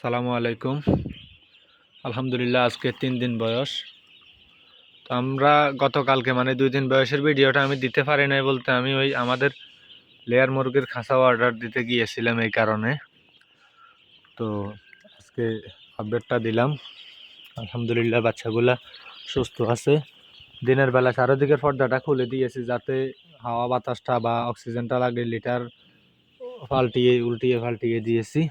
সালামু আলাইকুম। আলহামদুলিল্লাহ, আজকে তিন দিন বয়স। তো আমরা গতকালকে মানে দুই দিন বয়সের ভিডিওটা আমি দিতে পারি নাই বলতে আমি ওই আমাদের লেয়ার মুরগির খাঁচা অর্ডার দিতে গিয়েছিলাম এই কারণে। তো আজকে আপডেটটা দিলাম। আলহামদুলিল্লাহ, বাচ্চাগুলা সুস্থ আছে। দিনের বেলা চারিদিকের পর্দাটা খুলে দিয়েছি যাতে হাওয়া বাতাসটা বা অক্সিজেনটা লাগে লিটার পাল্টিয়ে উল্টিয়ে পাল্টিয়ে দিয়েছি।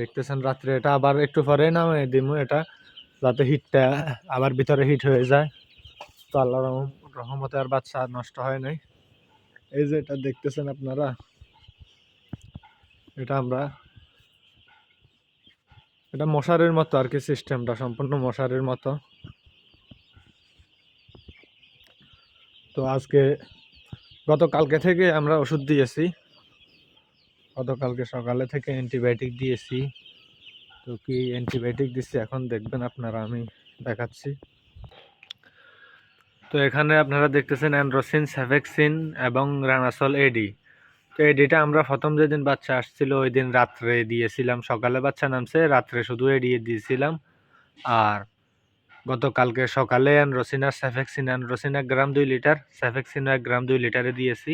দেখতেছেন রাত্রে এটা আবার একটু পরে নামে দিমু এটা, যাতে হিটটা আবার ভিতরে হিট হয়ে যায়। তো আল্লাহ রহম রহমতে আর বাচ্চা নষ্ট হয় নাই। এই যে এটা দেখতেছেন আপনারা, এটা আমরা এটা মশারির মতো আর কি সিস্টেমটা সম্পূর্ণ মশারির মতো। তো আজকে গতকালকে থেকে আমরা ওষুধ দিয়েছি। গতকালকে সকালে থেকে অ্যান্টিবায়োটিক দিয়েছি। তো কি অ্যান্টিবায়োটিক দিচ্ছি এখন দেখবেন আপনারা, আমি দেখাচ্ছি। তো এখানে আপনারা দেখতেছেন অ্যান্ড্রোসিন সেভেক্সিন এবং রানাসল এডি তো এডিটা আমরা প্রথম যেদিন বাচ্চা আসছিল, ওই দিন রাত্রে দিয়েছিলাম। সকালে বাচ্চা নামছে, রাত্রে শুধু এডিয়ে দিয়েছিলাম। আর গতকালকে সকালে অ্যান্ড্রোসিন আর সেফেক্সিন অ্যান্ড্রোসিন এক গ্রাম দুই লিটার সেফেক্সিন এক গ্রাম দুই লিটারে দিয়েছি।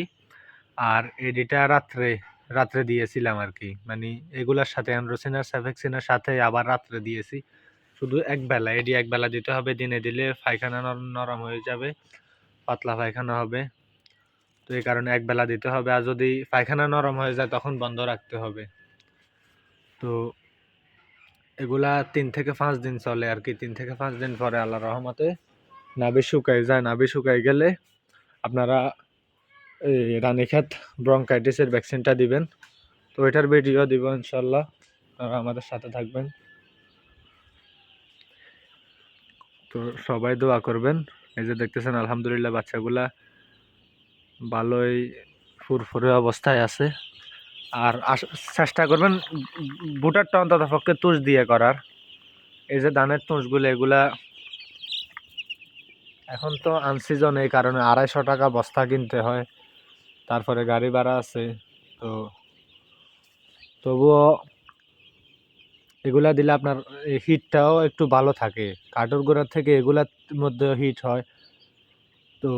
আর এডিটা রাত্রে রাত্রে দিয়েছিলাম আর কি মানে এগুলার সাথে অ্যান্ড্রোসিন আর সেফেক্সিনের সাথে আবার রাত্রে দিয়েছি। শুধু এক বেলা, এডি এক বেলা দিতে হবে, দিনে দিলে পায়খানা নর- নরম হয়ে যাবে, পাতলা পায়খানা হবে। তো এই কারণে এক বেলা দিতে হবে, আর যদি পায়খানা নরম হয়ে যায় তখন বন্ধ রাখতে হবে। তো এগুলা তিন থেকে পাঁচ দিন চলে আর কি তিন থেকে পাঁচ দিন পরে আল্লাহ রহমতে নাভি শুকাই যায়। নাভি শুকাই গেলে আপনারা রানীক্ষেত ব্রঙ্কাইটিসের ভ্যাকসিনটা দিবেন। তো এটার ভিডিও দিব ইনশাল্লাহ আপনারা আমাদের সাথে থাকবেন। তো সবাই দোয়া করবেন। এই যে দেখতেছেন, আলহামদুলিল্লাহ বাচ্চাগুলা ভালোই ফুরফুরে অবস্থায় আছে। আর চেষ্টা করবেন বুটারটা অন্তত পক্ষে তুষ দিয়ে করার। এই যে ধানের তুষগুলো, এগুলা এখন তো আনসিজন এই কারণে আড়াইশো টাকা বস্তা কিনতে হয়। তারপরে গাড়ি ভাড়া আছে, তো তবুও এগুলা দিলে আপনার হিটটাও একটু ভালো থাকে। কাঠুর গোড়ার থেকে এগুলার মধ্যে হিট হয়, তো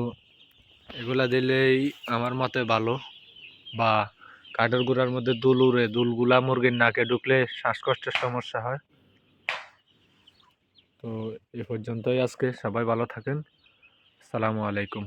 এগুলা দিলেই আমার মতে ভালো। বা কাঠের গুঁড়ার মধ্যে দুল উড়ে, দুলগুলা মুরগির নাকে ঢুকলে শ্বাসকষ্টের সমস্যা হয়। তো এ পর্যন্তই আজকে, সবাই ভালো থাকেন। আসসালামু আলাইকুম।